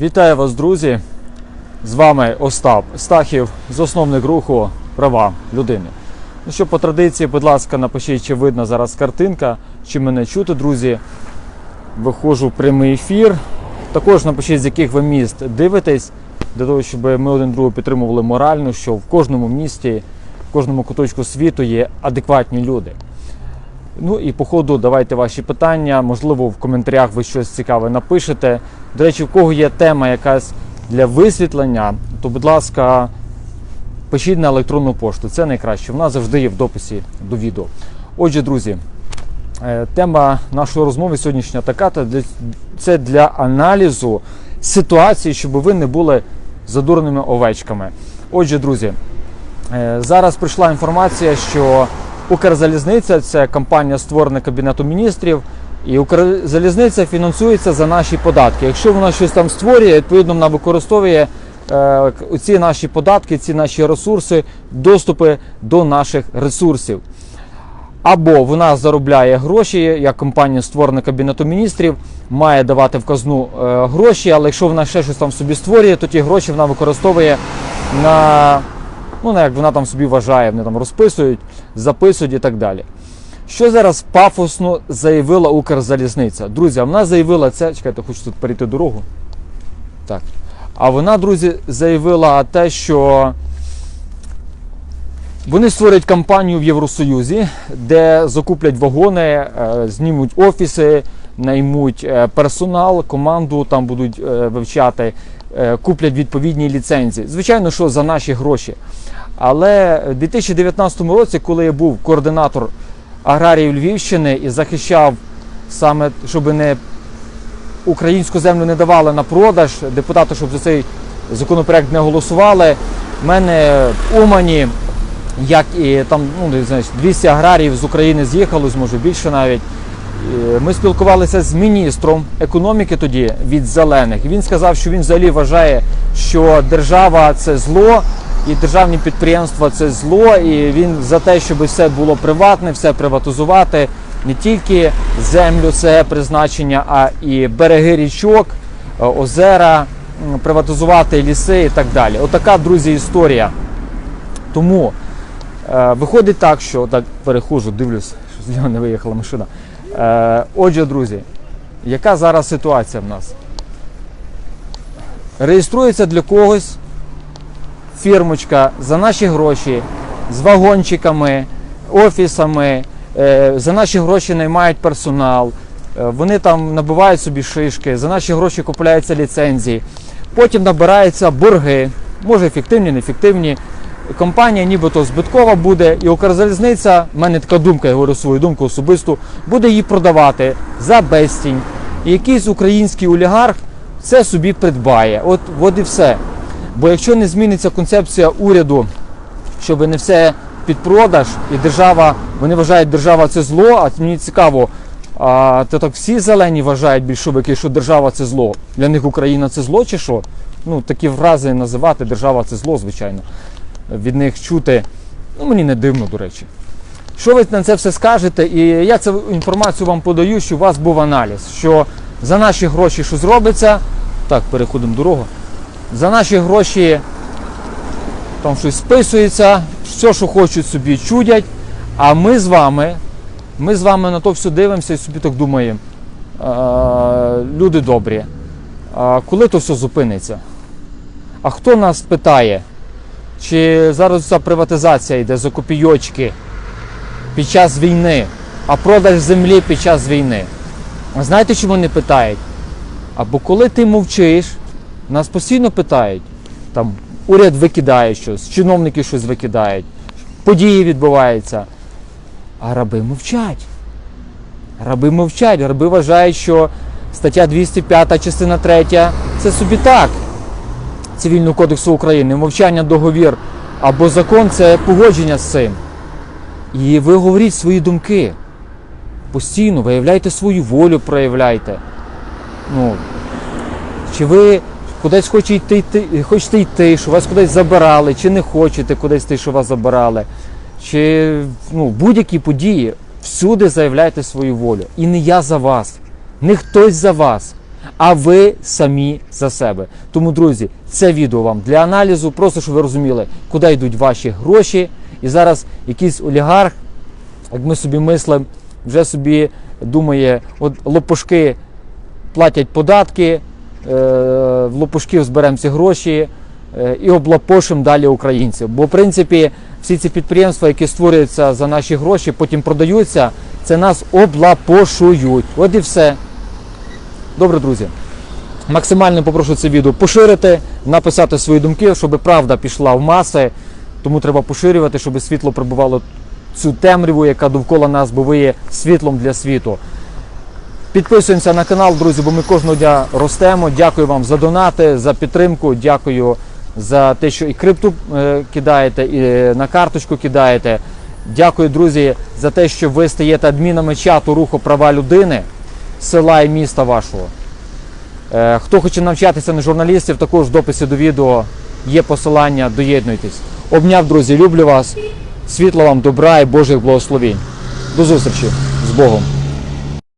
Вітаю вас, друзі! З вами Остап Стахів, засновник руху Права людини. Ну що, по традиції, будь ласка, напишіть, чи видно зараз картинка, чи мене чути, друзі. Виходжу в прямий ефір. Також напишіть, з яких ви міст дивитесь, для того, щоб ми один другого підтримували морально, що в кожному місті, в кожному куточку світу є адекватні люди. Ну і по ходу давайте ваші питання. Можливо, в коментарях ви щось цікаве напишете. До речі, в кого є тема якась для висвітлення, то, будь ласка, пишіть на електронну пошту. Це найкраще. Вона завжди є в дописі до відео. Отже, друзі, е, тема нашої розмови сьогоднішня така. Це для аналізу ситуації, щоб ви не були задурними овечками. Отже, друзі, Е, Зараз прийшла інформація, що Укрзалізниця це компанія створена Кабінетом міністрів, і Укрзалізниця фінансується за наші податки. Якщо вона щось там створює, відповідно вона використовує е, ці наші податки, ці наші ресурси, доступи до наших ресурсів. Або вона заробляє гроші, як компанія створена Кабінетом міністрів, має давати в казну е, гроші, але якщо вона ще щось там собі створює, то ті гроші вона використовує на ну, як вона там собі вважає, вони там розписують, записують і так далі. Що зараз пафосно заявила Укрзалізниця? Друзі, а вона заявила це. Чекайте, хочу тут перейти дорогу. Так. А вона, друзі, заявила те, що вони створять кампанію в Євросоюзі, де закуплять вагони, е, знімуть офіси, наймуть е, персонал, команду там будуть е, вивчати, куплять відповідні ліцензії. Звичайно, що за наші гроші. Але в 2019 році, коли я був координатор аграріїв Львівщини і захищав саме, щоб не українську землю не давали на продаж, депутати, щоб за цей законопроект не голосували. в мене в Умані, як і там ну, не знаю, 200 аграріїв з України з'їхали, може більше навіть. І Ми спілкувалися з міністром економіки тоді від зелених. Він сказав, що він взагалі вважає, що держава це зло, і державні підприємства це зло, і він за те, щоб все було приватне, все приватизувати, не тільки землю, це призначення, а і береги річок, е, озера, приватизувати ліси і так далі. Отака, друзі, історія. Тому е, виходить так, що так перехожу, дивлюсь, що зліва не виїхала машина. Е, отже, друзі, яка зараз ситуація в нас? Реєструється для когось фірмочка за наші гроші з вагончиками, офісами, е, за наші гроші наймають персонал, е, вони там набивають собі шишки, за наші гроші купуються ліцензії, потім набираються борги, може ефективні, неефективні. Компанія нібито збиткова буде, і Укрзалізниця, в мене така думка, я говорю свою думку особисту, буде її продавати за безцінь. І якийсь український олігарх це собі придбає. От, от і все. Бо якщо не зміниться концепція уряду, щоб не все під продаж, і держава, вони вважають, держава це зло, а мені цікаво, а то так всі зелені вважають більшовики, що держава це зло. Для них Україна це зло чи що? Ну, такі фрази називати держава це зло, звичайно. Від них чути, ну мені не дивно, до речі. Що ви на це все скажете? І я цю інформацію вам подаю, що у вас був аналіз, що за наші гроші що зробиться. Так, переходимо дорогу. За наші гроші там щось списується, все, що хочуть собі чудять. А ми з вами, ми з вами на то все дивимося і собі так думаємо. «Е, люди добрі. А коли то все зупиниться? А хто нас питає? Чи зараз ця приватизація йде за копійочки під час війни, а продаж землі під час війни? А знаєте, чому не питають? Або коли ти мовчиш, нас постійно питають. Там уряд викидає щось, чиновники щось викидають, події відбуваються. А раби мовчать. Раби мовчать, раби вважають, що стаття 205, частина 3 це собі так. Цивільного кодексу України, мовчання договір або закон це погодження з цим. І ви говоріть свої думки. Постійно виявляйте свою волю, проявляйте. Ну, чи ви кудись хочете йти, хочете йти, що вас кудись забирали, чи не хочете кудись йти, що вас забирали, чи ну, будь-які події, всюди заявляйте свою волю. І не я за вас, не хтось за вас, а ви самі за себе. Тому, друзі, це відео вам для аналізу, просто щоб ви розуміли, куди йдуть ваші гроші. І зараз якийсь олігарх, як ми собі мислимо, вже собі думає, от лопушки платять податки, е, в лопушків зберемо ці гроші е, і облапошимо далі українців. Бо, в принципі, всі ці підприємства, які створюються за наші гроші, потім продаються, це нас облапошують. От і все. Добре, друзі. Максимально попрошу це відео поширити, написати свої думки, щоб правда пішла в маси. Тому треба поширювати, щоб світло прибувало цю темряву, яка довкола нас, бо світлом для світу. Підписуємося на канал, друзі, бо ми кожного дня ростемо. Дякую вам за донати, за підтримку. Дякую за те, що і крипту е, кидаєте, і на карточку кидаєте. Дякую, друзі, за те, що ви стаєте адмінами чату руху права людини села і міста вашого. Е, Хто хоче навчатися на журналістів, також в дописі до відео є посилання, доєднуйтесь. Обняв, друзі, люблю вас. Світла вам, добра і Божих благословень. До зустрічі з Богом.